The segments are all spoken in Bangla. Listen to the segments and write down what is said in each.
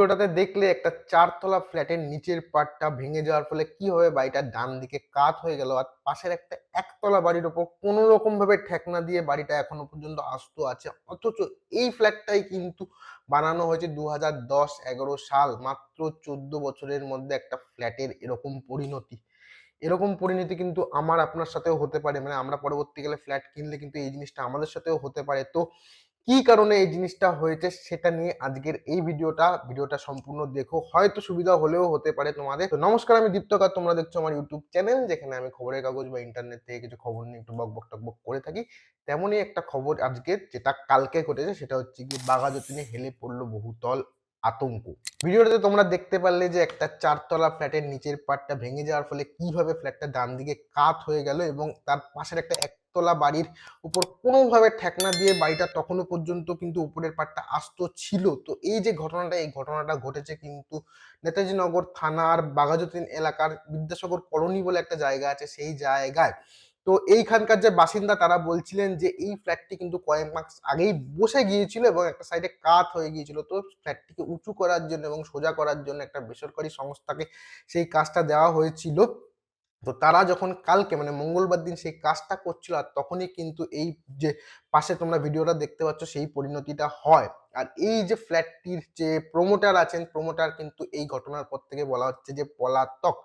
ভিডিওটাতে দেখলে একটা চারতলা ফ্ল্যাটের নিচের পার্টটা ভেঙে যাওয়ার ফলে কি হবে? বাড়িটার ডান দিকে কাত হয়ে গেল আর পাশের একটা একতলা বাড়ির ওপর কোনো রকম ভাবে ঠেকনা দিয়ে বাড়িটা এখনও পর্যন্ত আস্ত আছে। অথচ এই ফ্ল্যাটটাই কিন্তু বানানো হয়েছে দু হাজার দশ এগারো সাল, মাত্র চোদ্দ বছরের মধ্যে একটা ফ্ল্যাটের এরকম পরিণতি। এরকম পরিণতি কিন্তু আমার আপনার সাথেও হতে পারে। মানে আমরা পরবর্তীকালে ফ্ল্যাট কিনলে কিন্তু এই জিনিসটা আমাদের সাথেও হতে পারে। তো কি কারণে এই জিনিসটা হয়েছে সেটা নিয়ে আজকের এই ভিডিওটা ভিডিওটা সম্পূর্ণ দেখো। হয়তো সুবিধা হলেও হতে পারে তোমাদের। তো নমস্কার, আমি দীপ্তকার তোমরা দেখছ আমার ইউটিউব চ্যানেল যেখানে আমি খবরের কাগজ বা ইন্টারনেট থেকে কিছু খবর নিয়ে একটু বকবক টকবক করে থাকি। তেমনই একটা খবর আজকে যেটা কালকে ঘটেছে, সেটা হচ্ছে কি বাঘাযতীনে হেলে পড়ল বহুতল আতঙ্ক। ভিডিওটাতে তোমরা দেখতে পারলে যে একটা চারতলা ফ্ল্যাটের নিচের পার্টটা ভেঙে যাওয়ার ফলে কীভাবে ফ্ল্যাটটা ডান দিকে কাত হয়ে গেল এবং তার পাশের একটা একতলা বাড়ির উপর কোনোভাবে ঠেকনা দিয়ে বাড়িটা তখনও পর্যন্ত কিন্তু উপরের পার্টটা আস্ত ছিল। তো এই যে ঘটনাটা, এই ঘটনাটা ঘটেছে কিন্তু নেতাজি নগর থানার বাঘাযতীন এলাকার বিদ্যাসাগর কলোনি বলে একটা জায়গা আছে সেই জায়গায়। তো এইখানকার যে বাসিন্দা তারা বলছিলেন যে এই ফ্ল্যাটটি কিন্তু কয়েক মাস আগেই বসে গিয়েছিল এবং একটা সাইডে কাত হয়ে গিয়েছিল। তো ফ্ল্যাটটিকে উঁচু করার জন্য এবং সোজা করার জন্য একটা বেসরকারি সংস্থাকে সেই কাজটা দেওয়া হয়েছিল। তো তারা যখন কালকে মানে মঙ্গলবার দিন সেই কাজটা করছিল, আর তখনই কিন্তু এই যে পাশে তোমরা ভিডিওটা দেখতে পাচ্ছ, সেই পরিণতিটা হয়। আর এই যে ফ্ল্যাটটির যে প্রমোটার আছেন প্রমোটার কিন্তু এই ঘটনার পর থেকে বলা হচ্ছে যে পলাতক।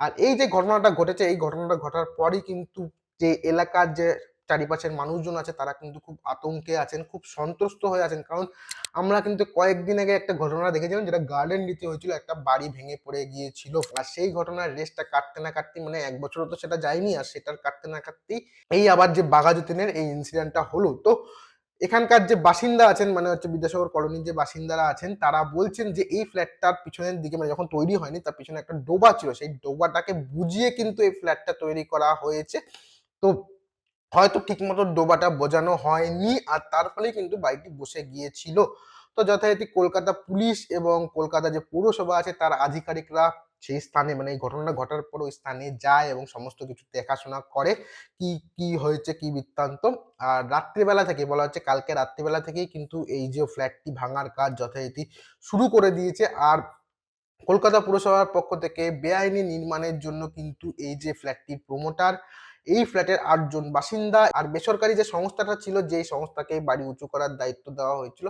আর এই যে ঘটনাটা ঘটেছে, এই ঘটনাটা ঘটার পরই কিন্তু যে এলাকার যে চারিপাশের মানুষজন আছে, তারা কিন্তু খুব আতঙ্কে আছেন, খুব সন্ত্রস্ত হয়ে আছেন। কারণ আমরা কিন্তু কয়েকদিন আগে একটা ঘটনা দেখেছিলাম যেটা গার্ডেন দিতে হয়েছিল, একটা বাড়ি ভেঙে পড়ে গিয়েছিল। আর সেই ঘটনার রেসটা কাটতে না কাটতে মানে এক বছরও তো সেটা যায়নি, আর সেটার কাটতে না কাটতেই এই আবার যে বাঘাযতীনের এই ইনসিডেন্টটা হলো। তো এখানকার যে বাসিন্দা আছেন মানে হচ্ছে বিদ্যাসাগর কলোনির যে বাসিন্দারা আছেন, তারা বলছেন যে এই ফ্ল্যাটটার পিছনের দিকে মানে যখন তৈরি হয়নি, তার পিছনে একটা ডোবা ছিল। সেই ডোবাটাকে বুঝিয়ে কিন্তু এই ফ্ল্যাটটা তৈরি করা হয়েছে। তো হয়তো ঠিকমতো ডোবাটা বোঝানো হয়নি, আর তার ফলেই কিন্তু বাড়িটি বসে গিয়েছিল। তো যথারীতি কলকাতা পুলিশ এবং কলকাতা যে পৌরসভা আছে, তার আধিকারিকরা সেই স্থানে মানে এই ঘটনাটা ঘটার পর ওই স্থানে যায় এবং সমস্ত কিছু দেখাশোনা করে কি কি হয়েছে, কি বৃত্তান্ত। আর রাত্রিবেলা থেকে, বলা হচ্ছে কালকে রাত্রিবেলা থেকেই কিন্তু এই যে ফ্ল্যাটটি ভাঙার কাজ যথারীতি শুরু করে দিয়েছে। আর কলকাতা পুরসভার পক্ষ থেকে বেআইনি নির্মাণের জন্য কিন্তু এই যে ফ্ল্যাটটির প্রমোটার এই ফ্ল্যাটের আটজন বাসিন্দা আর বেসরকারি যে সংস্থাটা ছিল, যেই সংস্থাকে বাড়ি উঁচু করার দায়িত্ব দেওয়া হয়েছিল,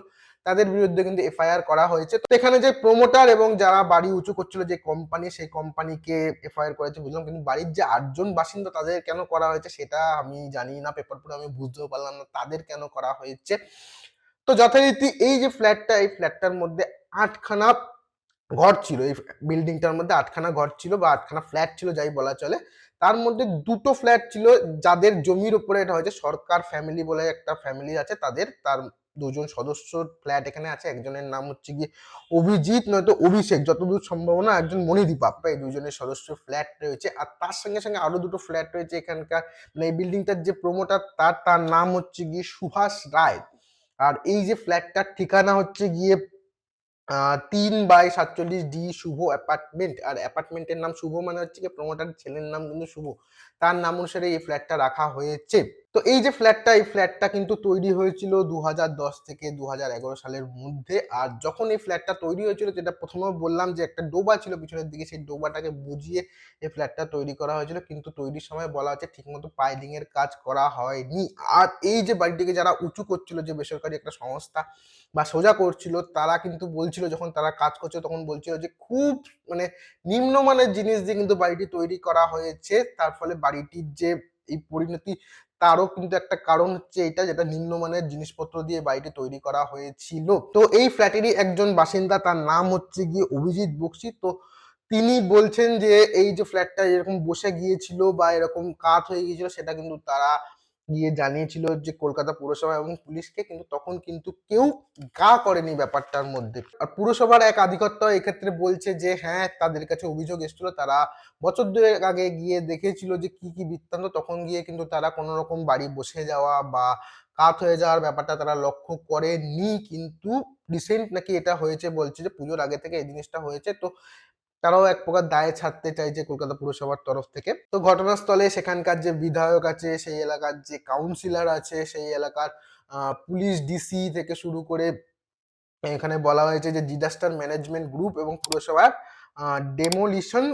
তাদের বিরুদ্ধে কিন্তু এফআইআর করা হয়েছে। তো এখানে যে প্রমোটার এবং যারা বাড়ি উঁচু করছিল, যে কোম্পানি সেই কোম্পানিকে এফআইআর করেছে বুঝলাম, কিন্তু বাড়ির যে আটজন বাসিন্দা, তাদের কেন করা হয়েছে সেটা আমি জানি না পেপার পড়ে আমি বুঝতেও পারলাম না, তাদের কেন করা হয়েছে? তো যথারীতি এই যে ফ্ল্যাটটা, এই ফ্ল্যাটটার মধ্যে আটখানা ঘর ছিল, এই বিল্ডিংটার মধ্যে আটখানা ঘর ছিল বা আটখানা ফ্ল্যাট ছিল, যাই বলা চলে। তার মধ্যে দুটো ফ্ল্যাট ছিল যাদের জমির উপরে এটা হয়েছে সরকার ফ্যামিলি বলে একটা ফ্যামিলি আছে, তাদের তার দুজন সদস্য ফ্ল্যাট এখানে আছে, একজনের নাম হচ্ছে গিয়ে অভিজিৎ, নয়তো অভিষেক, যতদূর সম্ভাবনা একজন মণিদীপা, এই দুজনের সদস্য ফ্ল্যাট রয়েছে। আর তার সঙ্গে সঙ্গে আরও দুটো ফ্ল্যাট রয়েছে এখানকার মানে এই বিল্ডিংটার যে প্রমোটার তার তার নাম হচ্ছে গিয়ে সুভাষ রায়। আর এই যে ফ্ল্যাটটার ঠিকানা হচ্ছে গিয়ে তিন বাই সাতচল্লিশ ডি শুভ অ্যাপার্টমেন্ট। আর অ্যাপার্টমেন্টের নাম শুভ মানে হচ্ছে কি প্রমোটার ছেলের নাম কিন্তু শুভ। তার নাম অনুসারে এই ফ্ল্যাটটা রাখা হয়েছে। তো এই যে ফ্ল্যাটটা এই ফ্ল্যাটটা কিন্তু তৈরি হয়েছিল দু হাজার দশ থেকে দু হাজার এগারো সালের মধ্যে। আর যখন এই ফ্ল্যাটটা তৈরি হয়েছিল, যেটা প্রথমে বললাম যে একটা ডোবা ছিল পিছনের দিকে, সেই ডোবাটাকে বুঝিয়ে এই ফ্ল্যাটটা তৈরি করা হয়েছিল। কিন্তু তৈরির সময় বলা হচ্ছে ঠিকমতো পাইলিং এর কাজ করা হয়নি। আর এই যে বাড়িটিকে যারা উঁচু করছিল, যে বেসরকারি একটা সংস্থা বা সোজা করছিল, তারা কিন্তু বলছিল, যখন তারা কাজ করছে তখন বলছিল যে খুব মানে নিম্নমানের জিনিস দিয়ে কিন্তু বাড়িটি তৈরি করা হয়েছে। তার ফলে বাড়িটির যে এই পরিণতি তারও কিন্তু একটা কারণ হচ্ছে এটা যেটা নিম্নমানের জিনিসপত্র দিয়ে বাড়িটি তৈরি করা হয়েছিল। তো এই ফ্ল্যাটেরই একজন বাসিন্দা, তার নাম হচ্ছে গিয়ে অভিজিৎ বক্সি। তো তিনি বলছেন যে, এই যে ফ্ল্যাটটা এরকম বসে গিয়েছিল বা এরকম কাত হয়ে গিয়েছিল, সেটা কিন্তু তারা গিয়ে জানিয়েছিল যে কলকাতা পুরসভা এবং পুলিশকে, কিন্তু তখন কিন্তু কেউ গা করেনি ব্যাপারটার মধ্যে। আর পুরসভার এক আধিকত্য এক্ষেত্রে বলছে যে হ্যাঁ তাদের কাছে অভিযোগ এসেছিল, তারা বছর দুয়েক আগে গিয়ে দেখেছিল যে কি কি বৃত্তান্ত, তখন গিয়ে কিন্তু তারা কোনো রকম বাড়ি বসে যাওয়া বা কাত হয়ে যাওয়ার ব্যাপারটা তারা লক্ষ্য করেনি, কিন্তু রিসেন্ট নাকি এটা হয়েছে বলছে যে পুজোর আগে থেকে এই জিনিসটা হয়েছে। তো তারাও এক প্রকার দায়ে ছাড়তে চাইছে কলকাতা পুরসভার তরফ থেকে। তো ঘটনাস্থলে সেখানকার যে বিধায়ক আছে, সেই এলাকার যে কাউন্সিলর আছে, সেই এলাকার পুলিশ ডিসি থেকে শুরু করে এখানে বলা হয়েছে যে ডিজাস্টার ম্যানেজমেন্ট গ্রুপ এবং পুরসভার ডেমোলিশন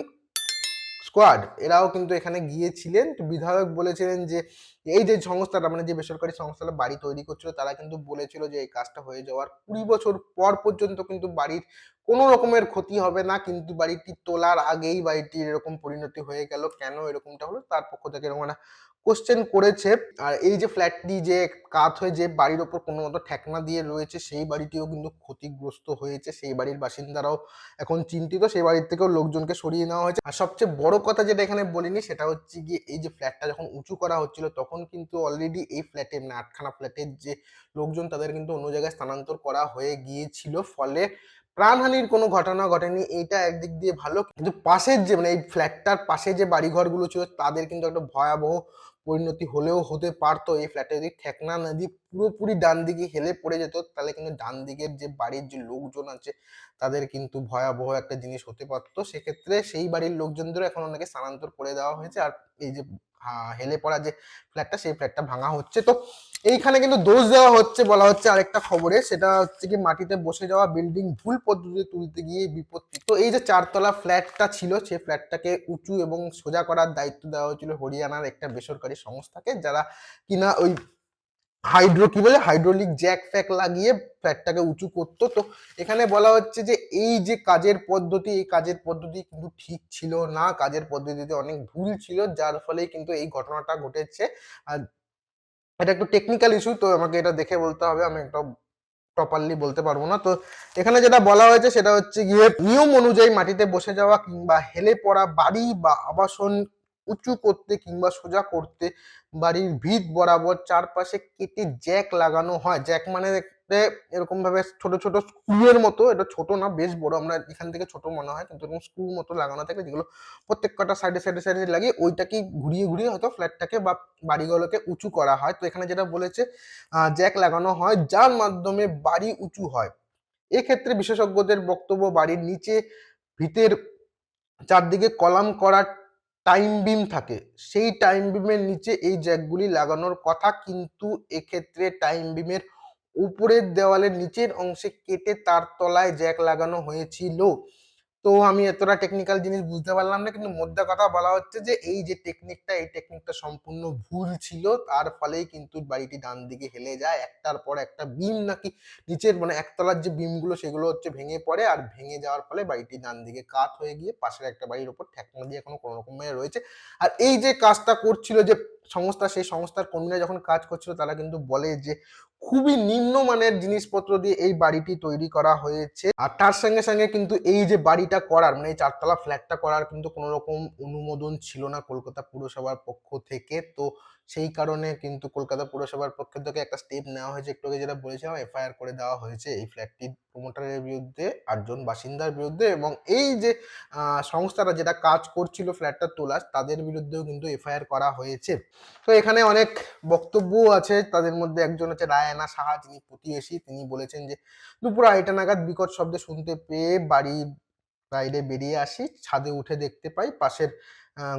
স্কোয়াড এরাও কিন্তু এখানে গিয়েছিলেন। বিধায়ক বলেছিলেন যে, এই যে সংস্থাটা মানে যে বেসরকারি সংস্থাটা বাড়ি তৈরি করছিল, তারা কিন্তু বলেছিল যে, এই কাজটা হয়ে যাওয়ার কুড়ি বছর পর পর্যন্ত কিন্তু বাড়ির কোনো রকমের ক্ষতি হবে না, কিন্তু বাড়িটি তোলার আগেই বাড়িটির এরকম পরিণতি হয়ে গেল। কেন এরকমটা হলো? তার পক্ষ থেকে এরকম একটা কোশ্চেন করেছে, আর এই যে ফ্ল্যাটটি যে কাত হয়ে যে বাড়ির ওপর কোনো মতো ঠেকনা দিয়ে রয়েছে, সেই বাড়িটিও কিন্তু ক্ষতিগ্রস্ত হয়েছে। সেই বাড়ির বাসিন্দারাও এখন চিন্তিত, সেই বাড়ির থেকেও লোকজনকে সরিয়ে নেওয়া হয়েছে। আর সবচেয়ে বড় কথা যেটা এখানে বলিনি, সেটা হচ্ছে গিয়ে এই যে ফ্ল্যাটটা যখন উঁচু করা হচ্ছিল, তখন কিন্তু অলরেডি এই ফ্ল্যাটে মানে আটখানা ফ্ল্যাটের যে লোকজন, তাদের কিন্তু অন্য জায়গায় স্থানান্তর করা হয়ে গিয়েছিল। ফলে প্রাণহানির কোনো ঘটনা ঘটেনি, এইটা একদিক দিয়ে ভালো। কিন্তু পাশের যে মানে এই ফ্ল্যাটটার পাশে যে বাড়িঘরগুলো ছিল, তাদের কিন্তু একটা ভয়াবহ পরিণতি হলেও হতে পারতো। এই ফ্ল্যাটে যদি ঠেকনা নদী পুরোপুরি ডান দিকে হেলে পড়ে যেত, তাহলে কিন্তু ডান দিকের যে বাড়ির যে লোকজন আছে, তাদের কিন্তু ভয়াবহ একটা জিনিস হতে পারতো। সেক্ষেত্রে সেই বাড়ির লোকজনদেরও এখন অনেকে স্থানান্তর করে দেওয়া হয়েছে। আর এই যে হেলে পড়া যে ফ্ল্যাটটা সেই ফ্ল্যাটটা ভাঙা হচ্ছে। তো এইখানে কিন্তু দোষ দেওয়া হচ্ছে বলা হচ্ছে আরেকটা খবরে। সেটা হচ্ছে কি মাটিতে বসে যাওয়া বিল্ডিং ভুল পদ্ধতিতে তুলতে গিয়ে বিপত্তি। তো এই যে চারতলা ফ্ল্যাটটা ছিল সেই ফ্ল্যাটটাকে উঁচু এবং সোজা করার দায়িত্ব দেওয়া হয়েছিল হরিয়ানার একটা বেসরকারি সংস্থাকে, যারা কিনা ওই হাইড্রো, কি বলে? হাইড্রোলিক জ্যাক ফ্যাক লাগিয়ে ফ্ল্যাটটাকে উঁচু করতো। তো এখানে বলা হচ্ছে যে, এই যে কাজের পদ্ধতি, এই কাজের পদ্ধতি কিন্তু ঠিক ছিল না। কাজের পদ্ধতিতে অনেক ভুল ছিল, যার ফলে কিন্তু এই ঘটনাটা ঘটেছে। আর এটা একটু টেকনিক্যাল ইস্যু তো আমাকে এটা দেখে বলতে হবে। আমি একটা প্রপারলি বলতে পারব না। তো এখানে যেটা বলা হয়েছে, সেটা হচ্ছে গিয়ে নিয়ম অনুযায়ী মাটিতে বসে যাওয়া কিংবা হেলে পড়া বাড়ি বা আবাসন উঁচু করতে কিংবা সোজা করতে বাড়ির ভিত বরাবর চারপাশে কেটে জ্যাক লাগানো হয়। জ্যাক মানে এরকম ভাবে ছোট ছোট স্ক্রুয়ের মতো। এটা ছোট না, বেশ বড়। আমরা এখান থেকে ছোট মনে হয়, কিন্তু এরকম স্ক্রু মতো লাগানো থাকে যেগুলো প্রত্যেক কটা সাইডে সাইডে সাইডে লাগিয়ে ওইটাকে ঘুরিয়ে ঘুরিয়ে হয়তো ফ্ল্যাটটাকে বা বাড়িগুলোকে উঁচু করা হয়। তো এখানে যেটা বলেছে জ্যাক লাগানো হয়, যার মাধ্যমে বাড়ি উঁচু হয়। এক্ষেত্রে বিশেষজ্ঞদের বক্তব্য বাড়ির নিচে ভিতের চারদিকে কলাম করা টাইম বিম থাকে। সেই টাইম বিমের নিচে এই জ্যাকগুলি লাগানোর কথা কিন্তু এক্ষেত্রে টাইম বিমের উপরের দেওয়ালের নিচের অংশে কেটে তার তলায় জ্যাক লাগানো হয়েছিল। তো আমি এতটা টেকনিক্যাল জিনিস বুঝতে পারলাম না, কিন্তু মোদ্দা কথা বলা হচ্ছে যে, এই যে টেকনিকটা এই টেকনিকটা সম্পূর্ণ ভুল ছিল, তার ফলেই কিন্তু বাড়িটি ডান দিকে হেলে যায়। একটার পর একটা বিম নাকি নিচের মানে একতলার যে বিমগুলো, সেগুলো হচ্ছে ভেঙে পড়ে, আর ভেঙে যাওয়ার ফলে বাড়িটি ডান দিকে কাত হয়ে গিয়ে পাশের একটা বাড়ির উপর ঠেকনা দিয়ে এখনও কোনো রকমের রয়েছে। আর এই যে কাজটা করছিল যে সংস্থা, সেই সংস্থার কর্মীরা যখন কাজ করছিল, তারা কিন্তু বলে যে, খুবই নিম্নমানের জিনিসপত্র দিয়ে এই বাড়িটি তৈরি করা হয়েছে। আর তার সঙ্গে সঙ্গে কিন্তু এই যে বাড়িটা করার মানে এই চারতলা ফ্ল্যাটটা করার কিন্তু কোনো রকম অনুমোদন ছিল না কলকাতা পুরসভার পক্ষ থেকে। তো সেই কারণে কিন্তু কলকাতা পুরসভার পক্ষ থেকে একটা স্টেপ নেওয়া হয়েছে। একটু আগে যেটা বলেছিলাম এফআইআর করে দেওয়া হয়েছে এই ফ্ল্যাটটির প্রমোটারের বিরুদ্ধে, আটজন বাসিন্দার বিরুদ্ধে এবং এই যে সংস্থাটা যেটা কাজ করছিল ফ্ল্যাটটা তোলার, তাদের বিরুদ্ধেও কিন্তু এফআইআর করা হয়েছে। তো এখানে অনেক বক্তব্য আছে। তাদের মধ্যে একজন হচ্ছে রায়না সাহা, যিনি প্রতিবেশী। তিনি বলেছেন যে, দুপুর আড়াইটা নাগাদ বিকট শব্দে শুনতে পেয়ে বাড়ির বাইরে বেরিয়ে আসি, ছাদে উঠে দেখতে পাই, পাশের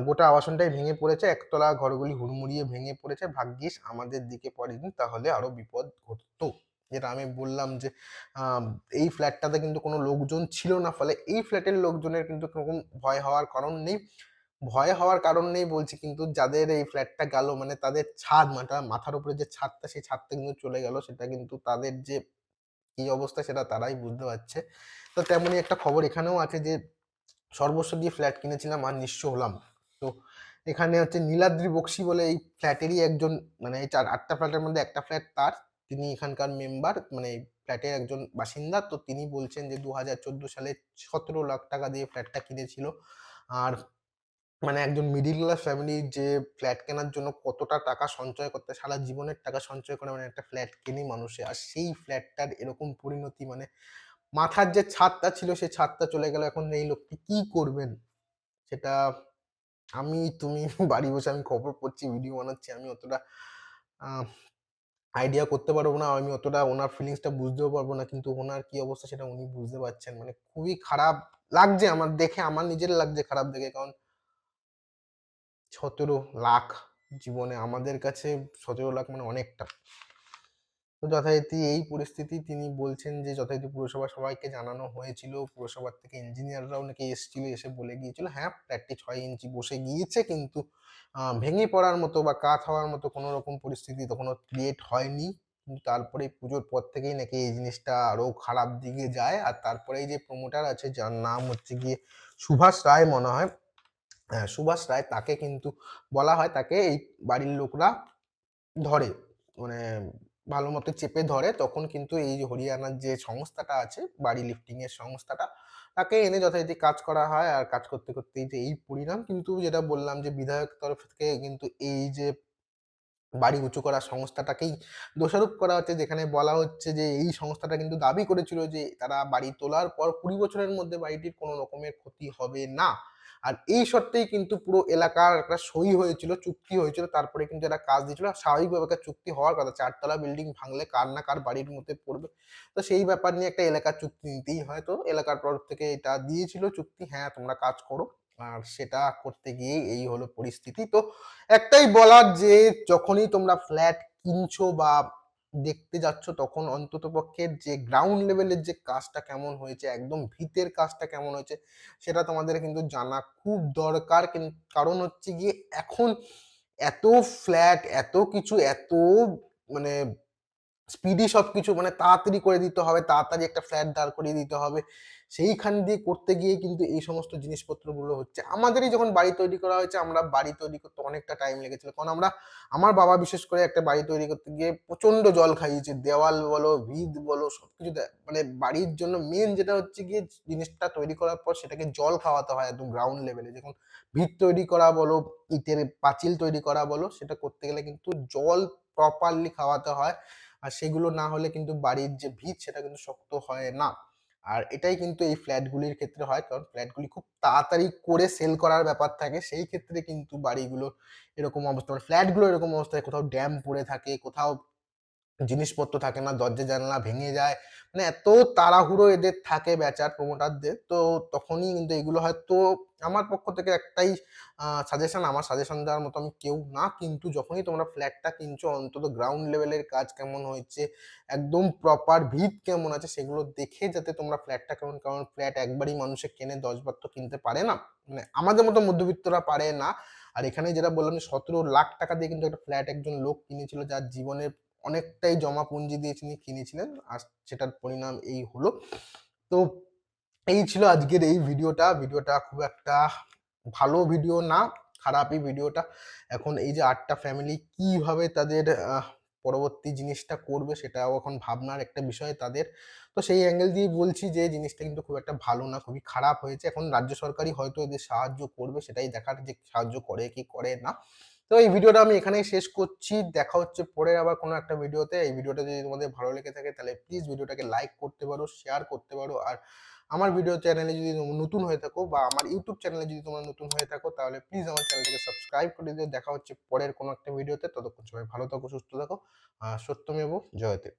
গোটা আবাসনটাই ভেঙে পড়েছে, একতলা ঘরগুলি হুড়মুড়িয়ে ভেঙে পড়েছে। ভাগ্যিস আমাদের দিকে পড়েনি তাহলে আরও বিপদ ঘটতো। যেটা আমি বললাম যে এই ফ্ল্যাটটাতে কিন্তু কোনো লোকজন ছিল না, ফলে এই ফ্ল্যাটের লোকজনের কিন্তু কোনো ভয় হওয়ার কারণ নেই। ভয় হওয়ার কারণ নেই বলছি, কিন্তু যাদের এই ফ্ল্যাটটা গেল মানে তাদের ছাদ তার মাথার উপরে যে ছাদটা, সেই ছাদটা কিন্তু চলে গেল। সেটা কিন্তু তাদের যে কি অবস্থা, সেটা তারাই বুঝতে পারছে। তো তেমনই একটা খবর এখানেও আছে যে সর্বস্ব দিয়ে ফ্ল্যাট কিনেছিলাম আর নিঃস্ব হলাম। তো এখানে হচ্ছে নীলাদ্রি বক্সি বলে এই ফ্ল্যাটেরই একজন মানে এই চার, আটটা ফ্ল্যাটের মধ্যে একটা ফ্ল্যাট তার। তিনি এখানকার মেম্বার মানে ফ্ল্যাটের একজন বাসিন্দা। তো তিনি বলছেন যে দু হাজার চোদ্দ সালে সতেরো লাখ টাকা দিয়ে ফ্ল্যাটটা কিনেছিল। আর মানে একজন মিডিল ক্লাস ফ্যামিলির যে ফ্ল্যাট কেনার জন্য কতটা টাকা সঞ্চয় করতে, সারা জীবনের টাকা সঞ্চয় করে মানে একটা ফ্ল্যাট কেনে মানুষে। আর সেই ফ্ল্যাটটার এরকম পরিণতি মানে মাথার যে ছাদটা ছিল, সেই ছাদটা চলে গেল। এখন এই লোকটি কি করবেন? সেটা আমি, তুমি বাড়ি বসে আমি খবর পড়ছি ভিডিও বানাচ্ছি, আমি অতটা আইডিয়া করতে পারব না। আমি অতটা ওনার ফিলিংসটা বুঝতেও পারব না, কিন্তু ওনার কি অবস্থা সেটা উনি বুঝতে পারছেন। মানে খুবই খারাপ লাগছে আমার দেখে, আমার নিজের লাগছে খারাপ দেখে। কারণ সতেরো লাখ জীবনে আমাদের কাছে সতেরো লাখ মানে অনেকটা। তো যথারীতি এই পরিস্থিতি তিনি বলছেন যে যথারীতি পুরসভা সবাইকে জানানো হয়েছিল। পুরসভার থেকে ইঞ্জিনিয়াররাও নাকি এসছিল, এসে বলে গিয়েছিল, হ্যাঁ, ফ্ল্যাটটি ছয় ইঞ্চি বসে গিয়েছে কিন্তু ভেঙে পড়ার মতো বা কাত হওয়ার মতো কোনো রকম পরিস্থিতি তখনও ক্রিয়েট হয়নি। কিন্তু তারপরে পুজোর পর থেকেই নাকি এই জিনিসটা আরও খারাপ দিকে যায়। আর তারপরে এই যে প্রমোটার আছে যার নাম হচ্ছে গিয়ে সুভাষ রায় মনে হয়। হ্যাঁ, সুভাষ রায় তাকে কিন্তু বলা হয় তাকে এই বাড়ির লোকরা ধরে। মানে ভালো মতো চেপে ধরে তখন কিন্তু এই হরিয়ানার যে সংস্থাটা আছে বাড়ি লিফটিং এর সংস্থাটা তাকে এনে যথারীতি কাজ করা হয় আর কাজ করতে, করতে যে এই পরিণাম কিন্তু যেটা বললাম যে বিধায়ক তরফ থেকে কিন্তু এই যে বাড়ি উঁচু করা সংস্থাটাকেই দোষারোপ করা হচ্ছে যেখানে বলা হচ্ছে যে এই সংস্থাটা কিন্তু দাবি করেছিল যে তারা বাড়ি তোলার পর ২০ বছরের মধ্যে বাড়িটির কোনো রকমের ক্ষতি হবে না। আর এই শর্তেই কিন্তু পুরো এলাকার একটা সই হয়েছিল, চুক্তি হয়েছিল। তারপরে কিন্তু একটা কাজ দিয়েছিল। স্বাভাবিকভাবে একটা চুক্তি হওয়ার কথা। চারতলা বিল্ডিং ভাঙলে কার না কার বাড়ির মধ্যে পড়বে। তো সেই ব্যাপার নিয়ে একটা এলাকার চুক্তি নিতেই হয়। তো এলাকার তরফ থেকে এটা দিয়েছিল চুক্তি, হ্যাঁ, তোমরা কাজ করো। আর সেটা করতে গিয়ে এই হলো পরিস্থিতি। তো একটাই বলার যে যখনই তোমরা ফ্ল্যাট কিনছো বা দেখতে যাচ্ছ তখন অন্ততপক্ষে যে গ্রাউন্ড লেভেলের যে কাজটা কেমন হয়েছে, একদম ভিতের কাজটা কেমন হয়েছে সেটা তোমাদের কিন্তু জানা খুব দরকার। কারণ হচ্ছে গিয়ে এখন এত ফ্ল্যাট, এত কিছু, এত মানে স্পিডি সবকিছু মানে তাড়াতাড়ি করে দিতে হবে, তাড়াতাড়ি একটা ফ্ল্যাট দাঁড় করিয়ে দিতে হবে। সেইখান দিয়ে করতে গিয়ে কিন্তু এই সমস্ত জিনিসপত্রগুলো হচ্ছে। আমাদেরই যখন বাড়ি তৈরি করা হয়েছে, আমরা বাড়ি তৈরি করতে অনেকটা টাইম লেগেছিল। কারণ আমরা আমার বাবা বিশেষ করে একটা বাড়ি তৈরি করতে গিয়ে প্রচণ্ড জল খাইয়েছে। দেওয়াল বলো, ভিত বলো সবকিছু দে মানে বাড়ির জন্য মেন যেটা হচ্ছে গিয়ে জিনিসটা তৈরি করার পর সেটাকে জল খাওয়াতে হয় একদম গ্রাউন্ড লেভেলে। যখন ভিত তৈরি করা বলো, ইটের পাঁচিল তৈরি করা বলো, সেটা করতে গেলে কিন্তু জল প্রপারলি খাওয়াতে হয়। আর সেগুলো না হলে কিন্তু বাড়ির যে ভিত সেটা কিন্তু শক্ত হয় না। আর এটাই কিন্তু এই ফ্ল্যাটগুলির ক্ষেত্রে হয়। কারণ ফ্ল্যাটগুলি খুব তাড়াতাড়ি করে সেল করার ব্যাপার থাকে। সেই ক্ষেত্রে কিন্তু বাড়িগুলো এরকম অবস্থা মানে ফ্ল্যাটগুলো এরকম অবস্থায় কোথাও ড্যাম পড়ে থাকে, কোথাও জিনিসপত্র থাকে না, দরজা জানালা ভেঙে যায়। মানে এত তাড়াহুড়ো এদের থাকে বেচার প্রমোটারদের তো তখনই কিন্তু এগুলো হয়তো আমার পক্ষ থেকে একটাই সাজেশন আমার সাজেশন দেওয়ার মতো আমি কেউ না। কিন্তু যখনই তোমরা ফ্ল্যাটটা কিনছো অন্তত গ্রাউন্ড লেভেলের কাজ কেমন হয়েছে, একদম প্রপার ভিত কেমন আছে সেগুলো দেখে যাতে তোমরা ফ্ল্যাটটা কেমন কারণ ফ্ল্যাট একবারই মানুষে কেনে ১০ বার তো কিনতে পারে না। মানে আমাদের মতো মধ্যবিত্তরা পারে না। আর এখানে যেটা বললাম ১৭ লাখ টাকা দিয়ে কিন্তু একটা ফ্ল্যাট একজন লোক কিনেছিল যার জীবনের অনেকটাই জমা পুঁজি দিয়ে তিনি কিনেছিলেন। আর সেটার পরিণাম এই হলো। তো এই ছিল আজকের এই ভিডিওটা। ভিডিওটা খুব একটা ভালো ভিডিও না, খারাপই ভিডিওটা। এখন এই যে আটটা ফ্যামিলি কীভাবে তাদের পরবর্তী জিনিসটা করবে সেটাও এখন ভাবনার একটা বিষয় তাদের। তো সেই অ্যাঙ্গেল দিয়ে বলছি যে জিনিসটা কিন্তু খুব একটা ভালো না, খুবই খারাপ হয়েছে। এখন রাজ্য সরকারই হয়তো এদের সাহায্য করবে সেটাই দেখার যে সাহায্য করে কি করে না। তো এই ভিডিওটা আমি এখানেই শেষ করছি। দেখা হচ্ছে পরের আবার কোনো একটা ভিডিওতে। এই ভিডিওটা যদি তোমাদের ভালো লেগে থাকে তাহলে প্লিজ ভিডিওটাকে লাইক করতে পারো, শেয়ার করতে পারো। আর আমার ভিডিও চ্যানেলে যদি নতুন হয়ে থাকো বা আমার ইউটিউব চ্যানেলে যদি তোমরা নতুন হয়ে থাকো তাহলে প্লিজ আমার চ্যানেলটাকে সাবস্ক্রাইব করে দিও। দেখা হচ্ছে পরের কোনো একটা ভিডিওতে। ততক্ষণ সবাই ভালো থাকো, সুস্থ থাকো। সত্যমেব জয়তে।